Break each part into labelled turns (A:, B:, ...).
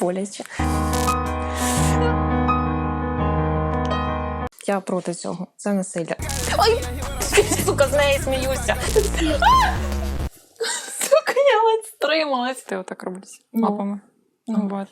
A: Боляче. Я проти цього. Це насилля. Ой, сука, з неї сміюся. Сука, я ледь стрималась.
B: Ти отак роблюся
A: Ну.
B: лапами. Ну, вот.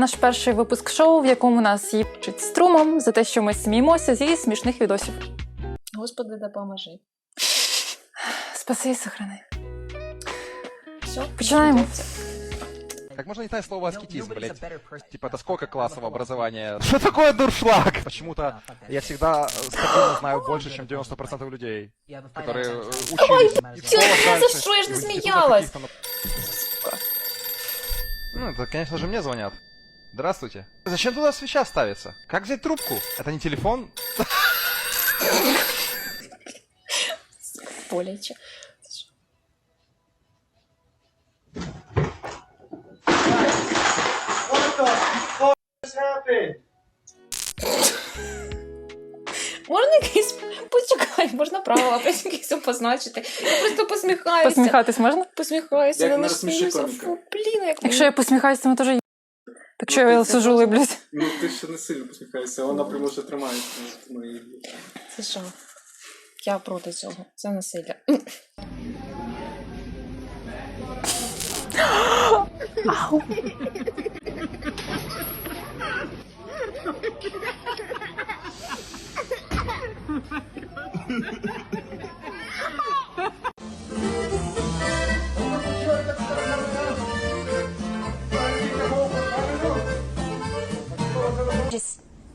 B: наш перший випуск шоу, в якому нас їбчить струмом за те, що ми сміємося з її смішних відосів.
A: Господи, допоможи.
B: Спаси і сохрани.
A: Все,
B: Починаємо.
C: Как можно не знать слово аскетизм, блядь? Типа, это сколько классов образования? Что такое дуршлаг? Почему-то я всегда э, стабильно знаю больше, чем 90% людей, которые э, учились. И в
A: Тётя,
C: школах
A: за
C: дальше,
A: что я ж
C: и в институтах
A: засмеялась?
C: каких-то, ну- Ну, это, конечно же, мне звонят. Здравствуйте. Зачем туда свеча ставится? Как взять трубку? Это не телефон?
A: боляче. Можна якийсь почекай, можна правила потім якісь позначити. Я просто посміхаюся.
B: Посміхатись можна?
A: Посміхаюся,
D: Як
A: не
D: на розсміши
A: насміюся.
D: коміка.
A: Фу, блін, як
B: Якщо я посміхаюся, то теж Так що
D: Ну,
B: я
D: ти
B: сижу, либлюсь.
D: Ну ти ще не сильно посміхаєшся, вона прямо ще тримається. Ну,
A: це що? Я проти цього. Це насилля.
E: just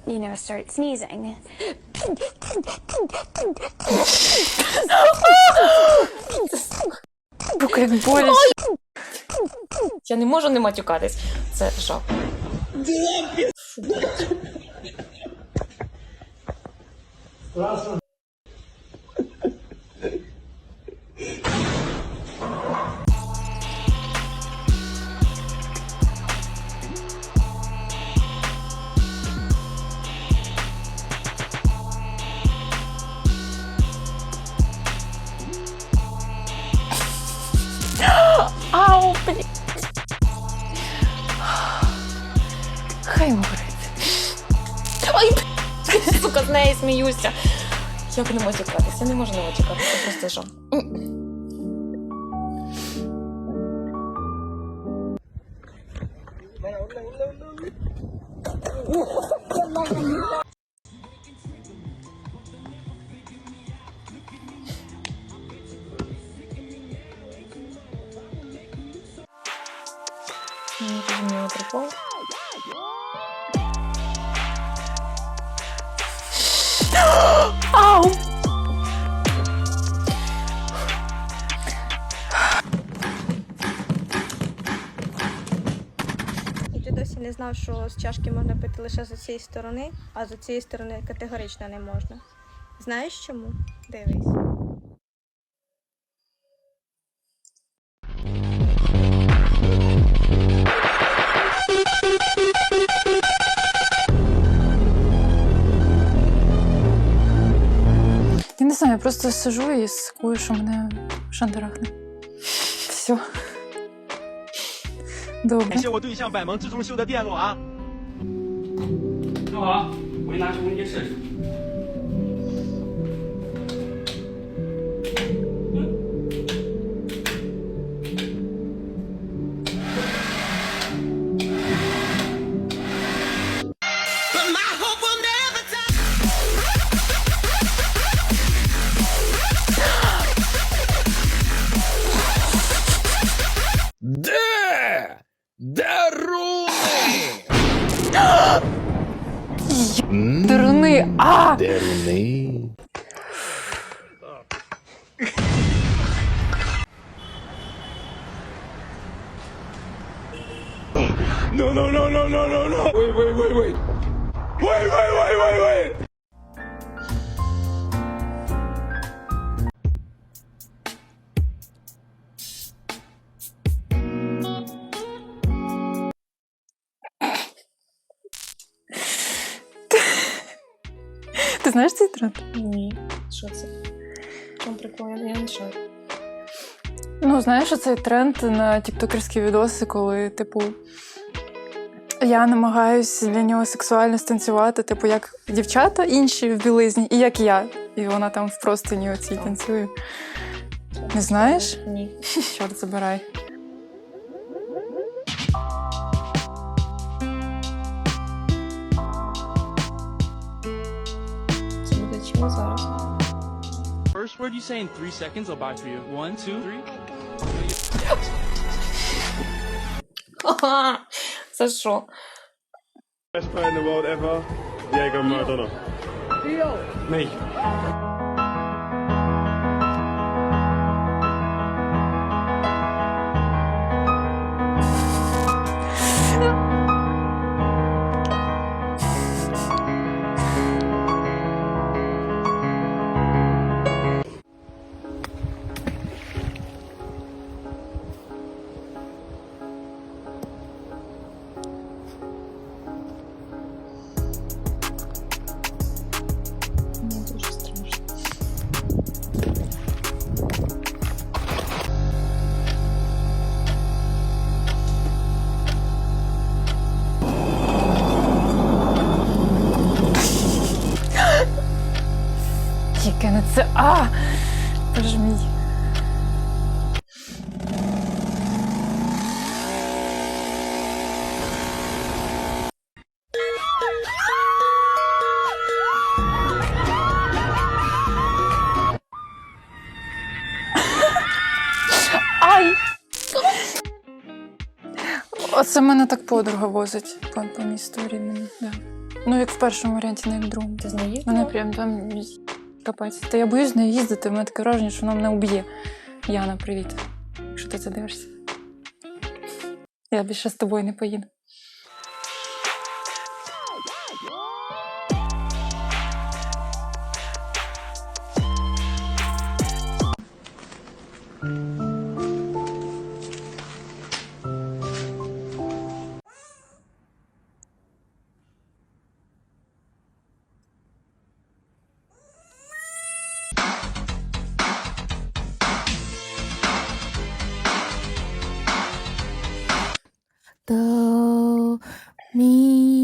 E: you know start sneezing
B: Сука, як боляче.
A: Я не можу не матюкатись. Це жах.
B: Ау,
A: сміюся. Як не можу Я не можу не матюкатися, це просто жах.
F: Знав, що з чашки можна пити лише з цієї сторони, а з цієї сторони категорично не можна. Знаєш чому? Дивись.
B: Я не знаю, я просто сижу і скую, що мене шандарахне. Все.
G: 感谢我对象百忙之中修的电路啊！
H: 正好，我给你拿去空间试试。
B: Деруни! А!
I: Де руни? No, no, no, no, no, no, no. Wait, wait, wait, wait. Wait, wait, wait, wait, wait.
A: Ні. Що це? В чому прикол? Я не шарю.
B: Ну, знаєш, цей тренд на тіктокерські відоси, коли, типу, я намагаюся для нього сексуально станцювати, типу, як дівчата інші в білизні, і як я. І вона там в простині оцій танцює. Не знаєш?
A: Ні.
B: Чорт забирай.
H: word you say in three seconds, I'll buy for you. One, two, three.
A: so chaud.
G: Best player in the world ever, Diego Maradona.
B: Yo. Me. Оце мене так подруга возить по, по місту рідному. Да. Ну, як в першому варіанті, не як в другому.
A: Ти з неї.
B: Мене прям там капець. Та я боюсь з нею їздити, в мене таке враження, що вона мене уб'є. Яна, привіт. Якщо ти це дивишся. Я більше з тобою не поїду. 你。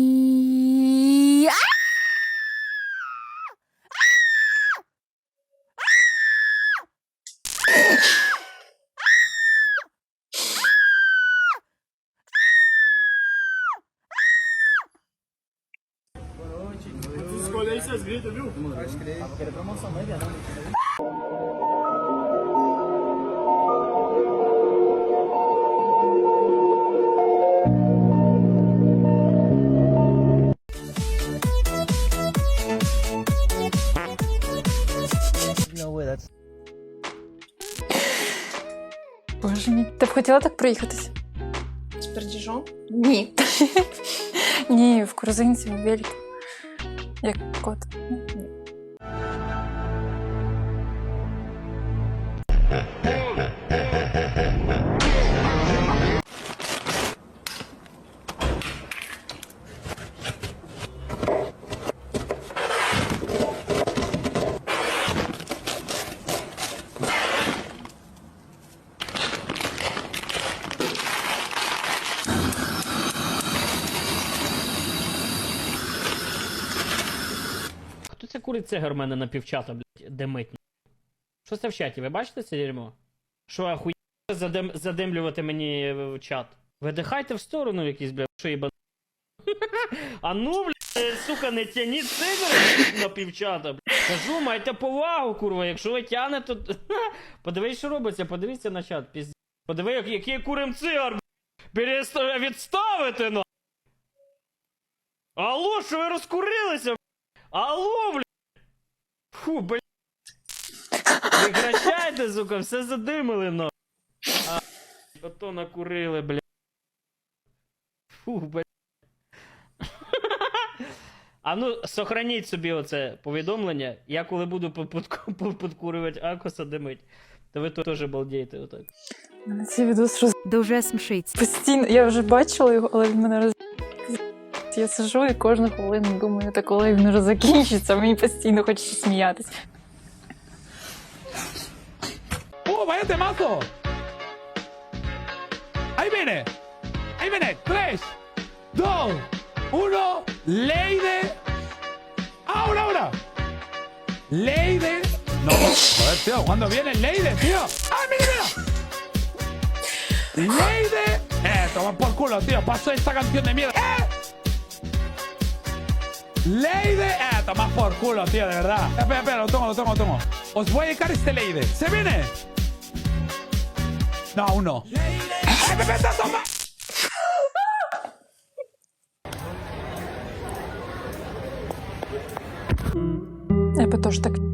B: хотіла так проїхатися?
A: З пердіжом?
B: Ні. Ні, в корзинці, в велику. Як кот.
H: Хто Цигар в мене на півчата, блядь, димить? Що це в чаті? Ви бачите це дерьмо? Що ахує задим... задимлювати мені в чат? Видихайте в сторону якісь, блядь, що їба. А ну, блядь, сука, не тяніть цигар на півчата, блядь. Кажу, майте повагу, курва, якщо ви тянете, то... Подивись, що робиться, подивіться на чат, пізд... Подиви, як- який курим цигар, блядь. Відставити, на. Алло, що ви розкурилися, блядь? Алло, блядь. Фу, блядь. Прекращайте, сука, все задимили, но. А, ото накурили, блядь. Фу, блядь. А ну, сохраніть собі оце повідомлення. Я коли буду под- под- под- подкурювати акоса димить, то ви теж балдієте отак.
B: Мене Цей відос роз...
J: Дуже смішить.
B: постійно. Я вже бачила його, але він мене роз... От я сижу і кожну хвилину думаю, та коли він вже закінчиться, мені постійно хочеться сміятись.
I: ¡Oh, vaya temazo! Ahí viene. Ahí viene. Tres, dos, uno. Ley de. Ahora, ahora. Ley de. No, joder, tío, ¿cuándo viene Ley de, tío? ¡Ah, mira, mira! Ley de. Eh, toma por culo, tío. Paso esta canción de mierda. ¡Eh! Ley de. Eh, toma por culo, tío, de verdad. Espera, espera, lo tengo, lo tengo, lo tengo. Os voy a dedicar este Ley de. ¿Se viene? No, aún no. ¡Eh, me metas, toma!
B: Я би теж так.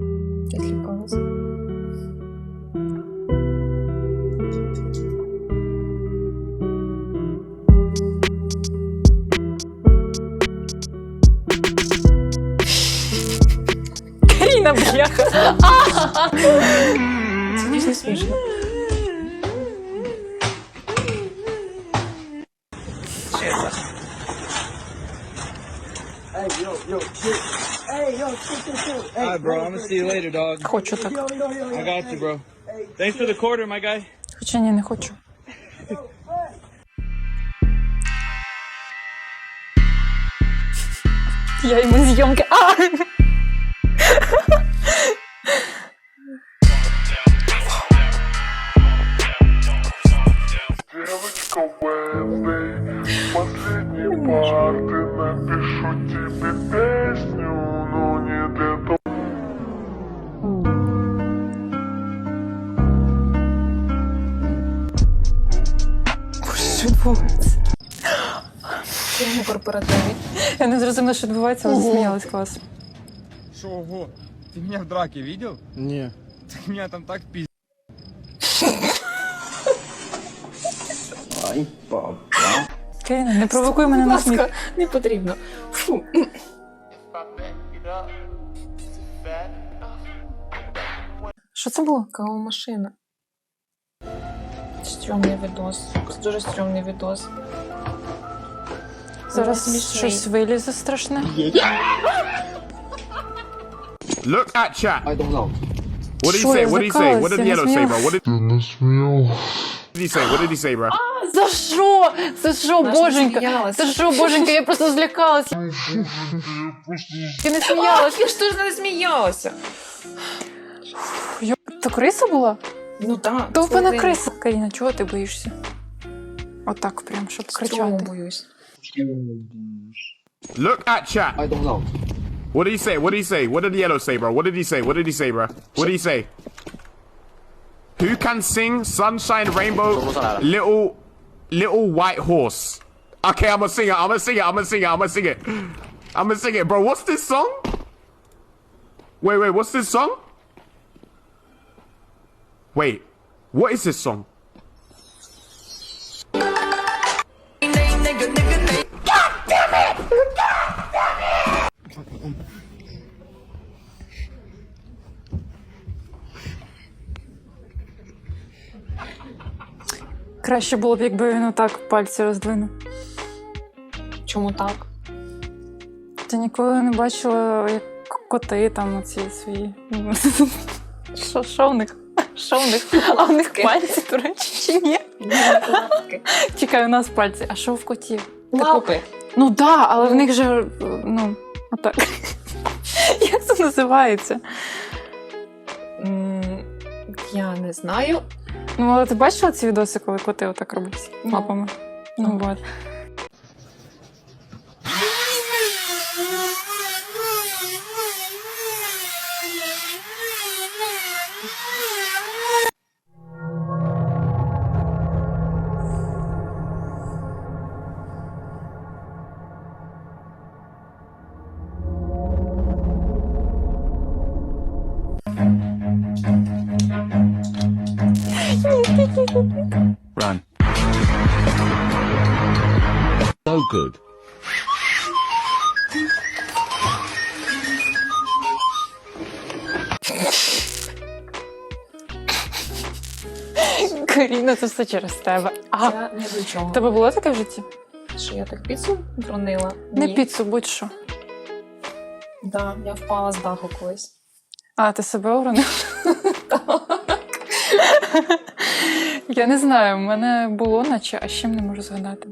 B: Каріна, бляха!
A: Це дійсно смішно.
B: Хочу так.
I: I got you, bro. Thanks for the quarter, my guy.
B: Хоча ні, не хочу. Я йому зйомки. А!
G: Напишу тебе песню, но не для того.
B: Що відбувається?
A: Чому корпоративі?
B: Я не зрозуміла, що відбувається, але засміялась клас.
J: Шо, ого? Ты меня в драке видел?
I: Не.
J: Так меня там так пиздец.
B: Каріна, не провокуй мене на сміх.
A: не потрібно. Фу.
B: Що це було?
A: Кавомашина. Стрьомний відос. Дуже стрьомний відос.
B: Зараз щось вилізе страшне.
G: Look at chat. I don't know. What did he say? What did he say? What did the yellow say, bro? What did... did he say? What did he say, bro?
B: За що? За що,
A: Вона ж не
B: боженька?
A: сміялася.
B: За що, боженька? Я просто злякалася. Ти не сміялась.
A: Я ж теж не сміялася.
B: То криса була?
A: Ну так.
B: Довбана криса. Каріна, чого ти боїшся? Отак прям, щоб
A: Стрьому
B: кричати.
A: боюсь.
G: Look at chat. I don't know. What did he say? What did he say? What did the yellow say, bro? What did he say? What did he say, bro? What did he say? Who can sing Sunshine Rainbow Little Little White Horse? Okay, I'm gonna sing it. I'm gonna sing it. I'm gonna sing it. I'm gonna sing it. I'm gonna sing it, bro. What's this song? Wait, wait. What's this song? Wait. What is this song?
B: Краще було б, якби він отак пальці роздвинув.
A: Чому так?
B: Ти ніколи не бачила, як коти там оці свої. Що, що в них? Що в них? А в них пальці, до речі, чи ні? Чекай, у нас пальці. А що в котів?
A: Лапи.
B: Ну так, да, але в них же, ну, отак. Як це називається?
A: Я не знаю.
B: Ну, але ти бачила ці відоси, коли коти отак роблять лапами? Ну, от.
I: So good.
B: Каріна, це все через тебе. А,
A: Я ні до чого.
B: в тебе було таке в житті?
A: Що я так піцу бронила?
B: Не
A: Ні.
B: піцу, будь-що.
A: Да, я впала з даху колись.
B: А, ти себе уронив? Я не знаю, в мене було наче, а з чим не можу згадати.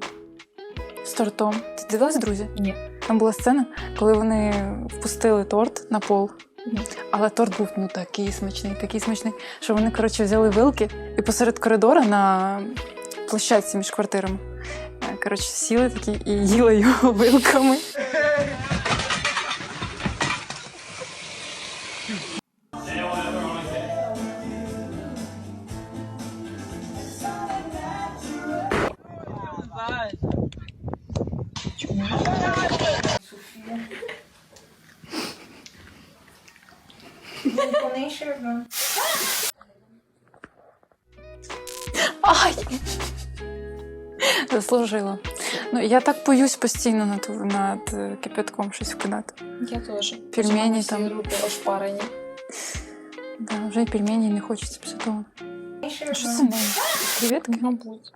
B: Тортом. Ти дивилась, друзі?
A: Ні.
B: Там була сцена, коли вони впустили торт на пол. Але торт був ну такий смачний, такий смачний, що вони, коротше, взяли вилки і посеред коридора на площадці між квартирами. е, Коротше, сіли такі і їли його вилками. Ай! Заслужила. Ну, я так боюсь постійно над, над е, кипятком щось вкидати.
A: Я теж.
B: Пельмені
A: Всі
B: там.
A: руки ошпарені.
B: Да, вже і пельмені не хочеться після того. А що це не? Креветки?
A: Мабуть.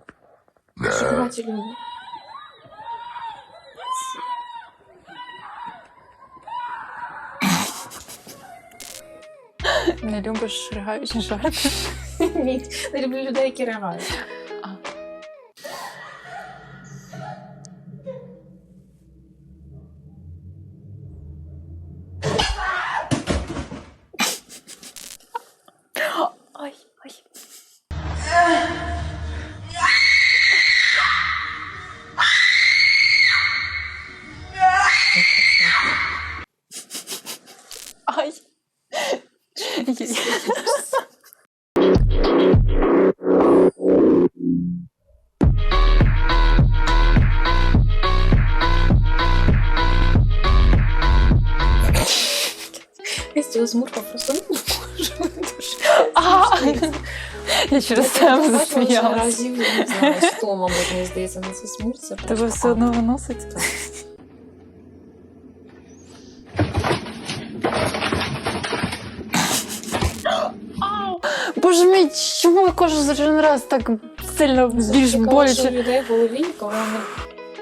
A: Шоколаді люди.
B: Не любиш ригаючі жарти?
A: Ні, не люблю людей, які реагають.
B: Через
A: що
B: засміялась.
A: разів, не знаю, сто, мабуть, мені здається, на цей смурт.
B: Тебе все одно виносить. Боже мій, чому я кожен раз так сильно більш
A: що
B: боляче?
A: в людей в голові, коли вони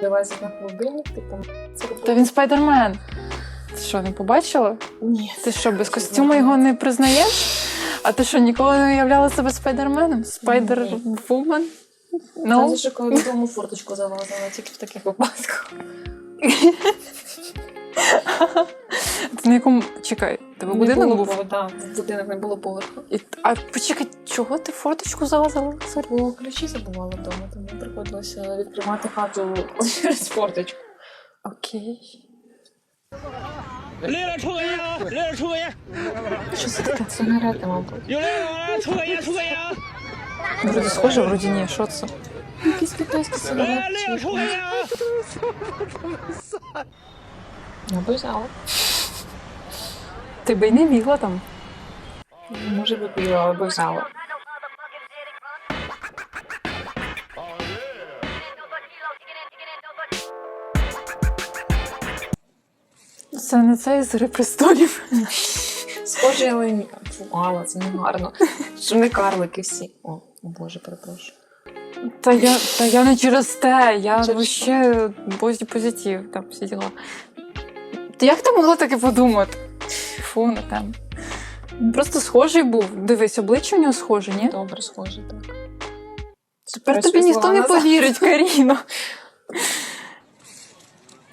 A: вилазять на холодильник, типу, це
B: Та він спайдермен. Ти що, не побачила?
A: Ні.
B: Ти що, без костюму його не признаєш? А ти що, ніколи не уявляла себе спайдерменом? Спайдер-вумен?
A: Ну?
B: Ну,
A: що коли додому форточку залазила, тільки в таких випадках.
B: ти на якому. Чекай, тебе будинок був?
A: да, в будинок не було поверху.
B: І... А почекай, чого ти в форточку залазила? Сорі.
A: Бо ключі забувала вдома, тому приходилося відкривати хату через форточку.
B: Окей.
A: Що це таке? Сигарети, мабуть.
B: Вроді схоже, вроді ні. Що це?
A: Якісь китайські сигарети. Я б взяла.
B: Ти би й не бігла там.
A: Може би пила, але б взяла.
B: Це не це із гри престолів.
A: Схоже, але ні. Фу, Алла, це не гарно. Що не карлики всі. О, о боже, перепрошую.
B: Та я, та я не через те, я
A: Через
B: вообще боді позитив, там всі діла. Та як ти могла таке подумати? Фу, не там. Просто схожий був. Дивись, обличчя в нього схоже, ні?
A: Добре, схоже, так.
B: Тепер тобі ніхто не повірить, Каріно.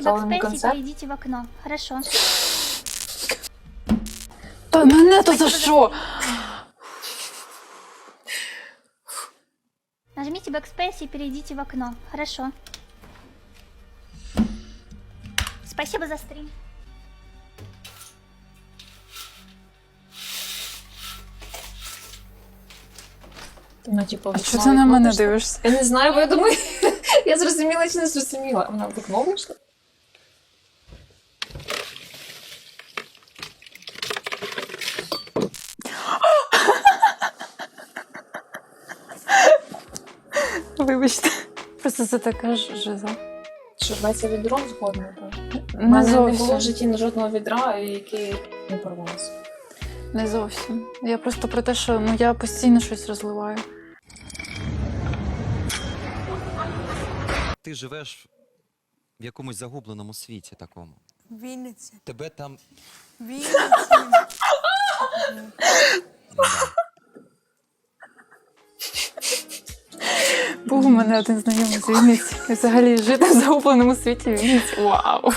E: Нажмите
A: Стало на
E: Backspace и
A: концерт?
E: перейдите в окно. Хорошо.
B: та мене то за що?
E: Нажмите Backspace и перейдите в окно. Хорошо. Спасибо за стрим.
A: Ну, типу,
B: А чого ти на мене дивишся?
A: Я не знаю, бо я думаю, Я зрозуміла чи не зрозуміла. Вона в вікно вийшла?
B: Просто це така ж жиза.
A: Що рветься відро згодна, так? У
B: Не
A: мене не було в
B: зовсім.
A: житті жодного відра, який не порвався.
B: Не зовсім. Я просто про те, що ну я постійно щось розливаю.
K: Ти живеш в якомусь загубленому світі такому.
F: Вінниці.
K: Тебе там.
F: Вінниці.
B: Мене один знайомий з Вінниці. І взагалі жити в загубленому світі Вінниці. Вау!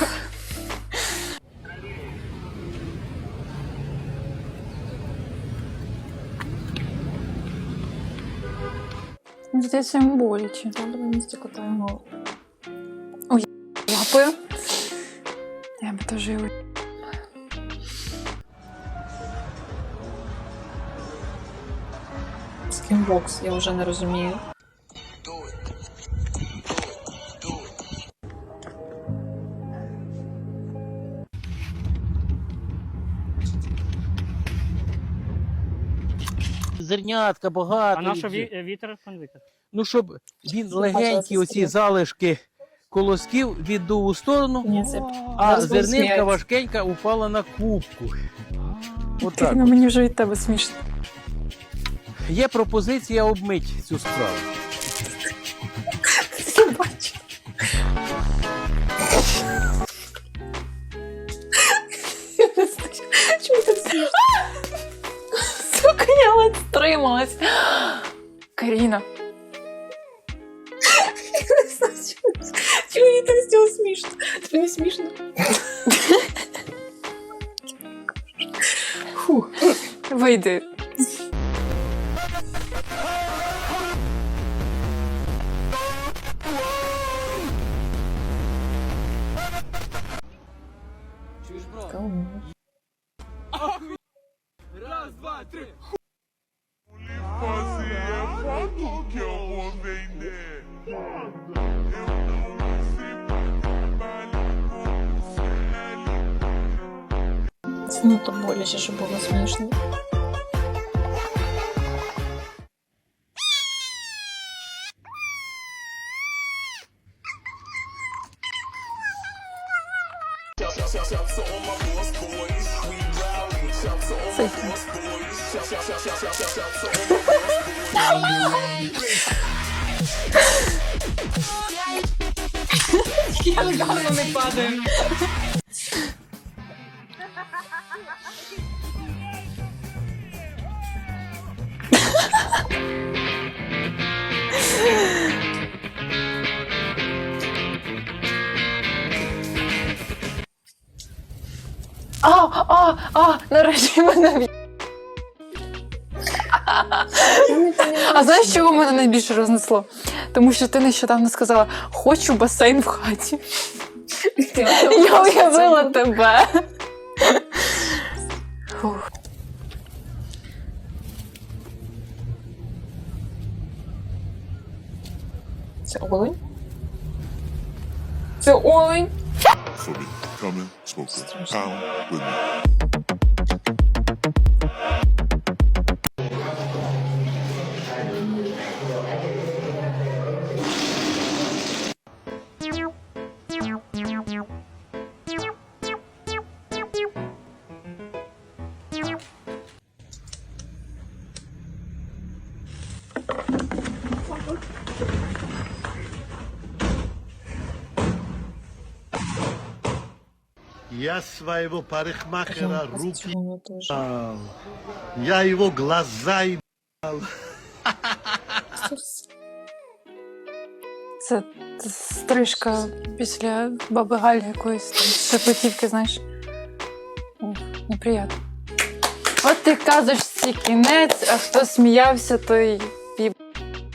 B: Мені Здається, йому боляче.
A: Там на місці катаємо.
B: Лапою. Я би теж його.
A: Скінбокс, я вже не розумію.
L: Зернятка багато.
H: А на що ві- вітер пан
L: Ну, щоб він легенькі оці залишки колосків віддув у сторону,
A: Ні, це
L: а
A: Зараз
L: зернинка
A: сміятися.
L: важкенька упала на кубку. Отак.
B: Ну, мені вже від тебе смішно.
L: Є пропозиція обмить цю справу.
A: Я бачу. Я не знаю, Чому так смішно?
B: Сука, я ледь стрималась. Каріна.
A: Я не знаю, чому- Чому мені так стало смішно? Тобі не смішно? Фух.
B: Вийди.
A: Не то боляче, що було смішно. Як давно не падаємо.
B: А, а, нарешті мене в'є- А знаєш, чого мене найбільше рознесло? Тому що ти нещодавно сказала: хочу басейн в хаті. Я уявила тебе.
A: Це олень? Це олень?
G: Coming, smoking, pound with me.
I: Своего парикмахера руки. Я его глаза и
B: Це стрижка після баби Галі якоїсь шепотівки, знаєш. Ух, неприємно. От ти всі кінець, а хто сміявся, той пів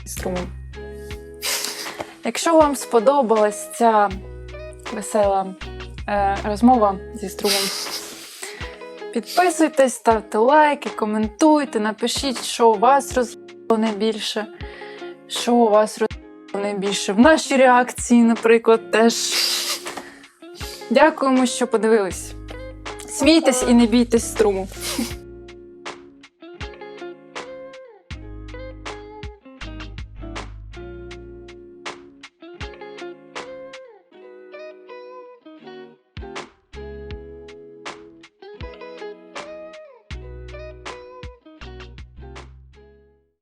B: струмом. Якщо вам сподобалась ця весела розмова зі струмом, підписуйтесь, ставте лайки, коментуйте, напишіть, що у вас розбило найбільше, що у вас розбило найбільше в нашій реакції, наприклад, теж. Дякуємо, що подивились. Смійтесь і не бійтесь струму.